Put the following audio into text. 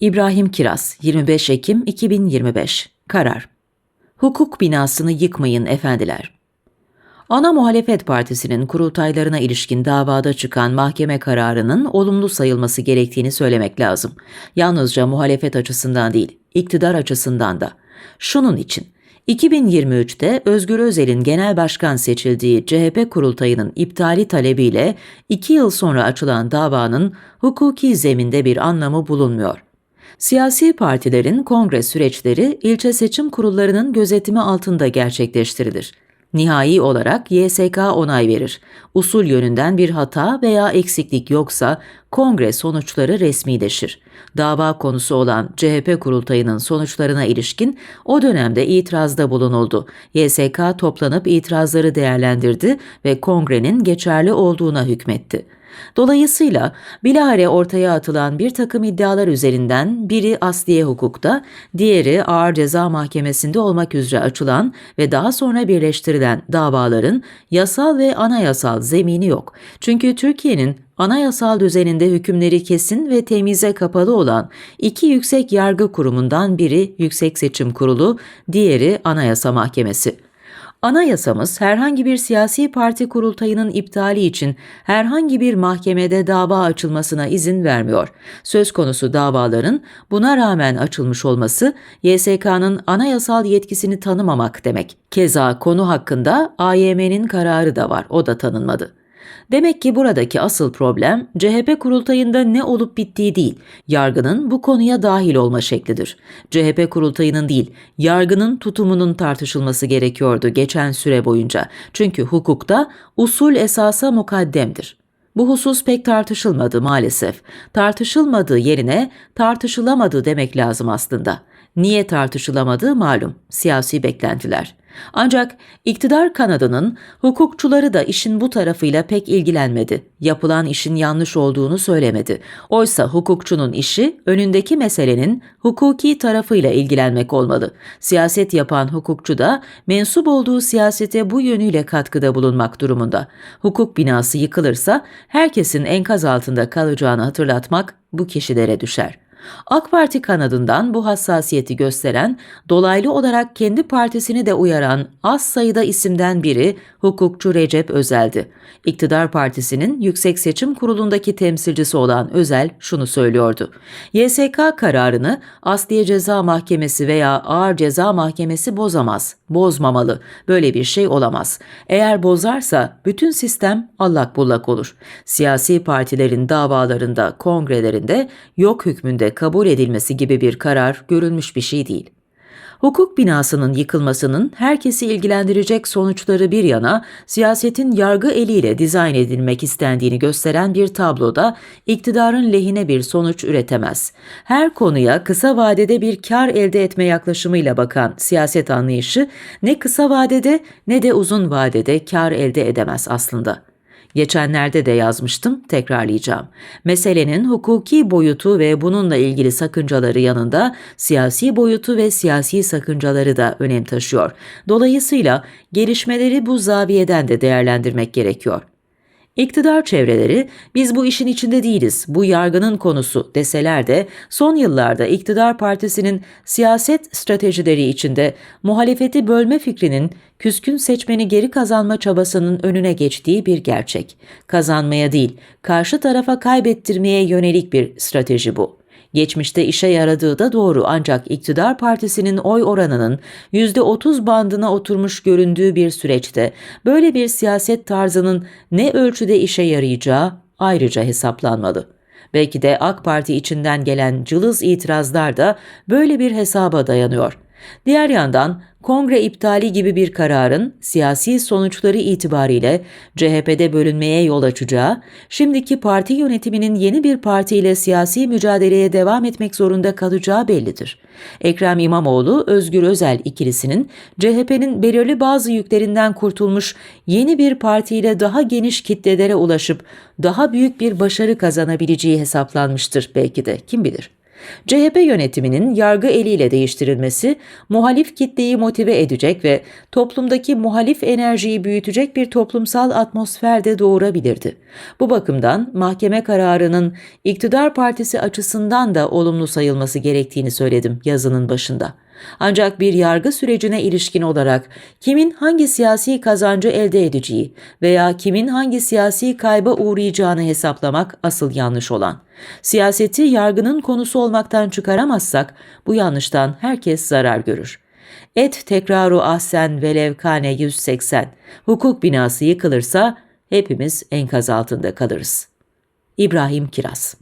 İbrahim Kiraz, 25 Ekim 2025. Karar. Hukuk binasını yıkmayın efendiler. Ana Muhalefet Partisi'nin kurultaylarına ilişkin davada çıkan mahkeme kararının olumlu sayılması gerektiğini söylemek lazım. Yalnızca muhalefet açısından değil, iktidar açısından da. Şunun için 2023'te Özgür Özel'in genel başkan seçildiği CHP kurultayının iptali talebiyle iki yıl sonra açılan davanın hukuki zeminde bir anlamı bulunmuyor. Siyasi partilerin kongre süreçleri ilçe seçim kurullarının gözetimi altında gerçekleştirilir. Nihai olarak YSK onay verir. Usul yönünden bir hata veya eksiklik yoksa kongre sonuçları resmileşir. Dava konusu olan CHP kurultayının sonuçlarına ilişkin o dönemde itirazda bulunuldu. YSK toplanıp itirazları değerlendirdi ve kongrenin geçerli olduğuna hükmetti. Dolayısıyla bilahare ortaya atılan bir takım iddialar üzerinden biri asliye hukukta, diğeri ağır ceza mahkemesinde olmak üzere açılan ve daha sonra birleştirilen davaların yasal ve anayasal zemini yok. Çünkü Türkiye'nin anayasal düzeninde hükümleri kesin ve temize kapalı olan iki yüksek yargı kurumundan biri Yüksek Seçim Kurulu, diğeri Anayasa Mahkemesi. Anayasamız herhangi bir siyasi parti kurultayının iptali için herhangi bir mahkemede dava açılmasına izin vermiyor. Söz konusu davaların buna rağmen açılmış olması YSK'nın anayasal yetkisini tanımamak demek. Keza konu hakkında AYM'nin kararı da var, o da tanınmadı. Demek ki buradaki asıl problem CHP kurultayında ne olup bittiği değil, yargının bu konuya dahil olma şeklidir. CHP kurultayının değil, yargının tutumunun tartışılması gerekiyordu geçen süre boyunca. Çünkü hukukta usul esasa mukaddemdir. Bu husus pek tartışılmadı maalesef. Tartışılmadığı yerine tartışılamadı demek lazım aslında. Niye tartışılamadığı malum, siyasi beklentiler. Ancak iktidar kanadının hukukçuları da işin bu tarafıyla pek ilgilenmedi. Yapılan işin yanlış olduğunu söylemedi. Oysa hukukçunun işi önündeki meselenin hukuki tarafıyla ilgilenmek olmalı. Siyaset yapan hukukçu da mensup olduğu siyasete bu yönüyle katkıda bulunmak durumunda. Hukuk binası yıkılırsa herkesin enkaz altında kalacağını hatırlatmak bu kişilere düşer. AK Parti kanadından bu hassasiyeti gösteren, dolaylı olarak kendi partisini de uyaran az sayıda isimden biri hukukçu Recep Özel'di. İktidar Partisi'nin Yüksek Seçim Kurulu'ndaki temsilcisi olan Özel şunu söylüyordu. YSK kararını Asliye Ceza Mahkemesi veya Ağır Ceza Mahkemesi bozamaz, bozmamalı. Böyle bir şey olamaz. Eğer bozarsa bütün sistem allak bullak olur. Siyasi partilerin davalarında, kongrelerinde yok hükmünde kabul edilmesi gibi bir karar görülmüş bir şey değil. Hukuk binasının yıkılmasının herkesi ilgilendirecek sonuçları bir yana siyasetin yargı eliyle dizayn edilmek istendiğini gösteren bir tabloda iktidarın lehine bir sonuç üretemez. Her konuya kısa vadede bir kar elde etme yaklaşımıyla bakan siyaset anlayışı ne kısa vadede ne de uzun vadede kar elde edemez aslında. Geçenlerde de yazmıştım, tekrarlayacağım. Meselenin hukuki boyutu ve bununla ilgili sakıncaları yanında siyasi boyutu ve siyasi sakıncaları da önem taşıyor. Dolayısıyla gelişmeleri bu zaviyeden de değerlendirmek gerekiyor. İktidar çevreleri biz bu işin içinde değiliz, bu yargının konusu deseler de son yıllarda iktidar partisinin siyaset stratejileri içinde muhalefeti bölme fikrinin küskün seçmeni geri kazanma çabasının önüne geçtiği bir gerçek. Kazanmaya değil, karşı tarafa kaybettirmeye yönelik bir strateji bu. Geçmişte işe yaradığı da doğru ancak iktidar partisinin oy oranının %30 bandına oturmuş göründüğü bir süreçte böyle bir siyaset tarzının ne ölçüde işe yarayacağı ayrıca hesaplanmalı. Belki de AK Parti içinden gelen cılız itirazlar da böyle bir hesaba dayanıyor. Diğer yandan kongre iptali gibi bir kararın siyasi sonuçları itibariyle CHP'de bölünmeye yol açacağı, şimdiki parti yönetiminin yeni bir partiyle siyasi mücadeleye devam etmek zorunda kalacağı bellidir. Ekrem İmamoğlu, Özgür Özel ikilisinin CHP'nin belirli bazı yüklerinden kurtulmuş yeni bir partiyle daha geniş kitlelere ulaşıp daha büyük bir başarı kazanabileceği hesaplanmıştır belki de kim bilir. CHP yönetiminin yargı eliyle değiştirilmesi muhalif kitleyi motive edecek ve toplumdaki muhalif enerjiyi büyütecek bir toplumsal atmosfer de doğurabilirdi. Bu bakımdan mahkeme kararının iktidar partisi açısından da olumlu sayılması gerektiğini söyledim yazının başında. Ancak bir yargı sürecine ilişkin olarak kimin hangi siyasi kazancı elde edeceği veya kimin hangi siyasi kayba uğrayacağını hesaplamak asıl yanlış olan. Siyaseti yargının konusu olmaktan çıkaramazsak bu yanlıştan herkes zarar görür. Et tekraru ahsen velev kane 180. Hukuk binası yıkılırsa hepimiz enkaz altında kalırız. İbrahim Kiraz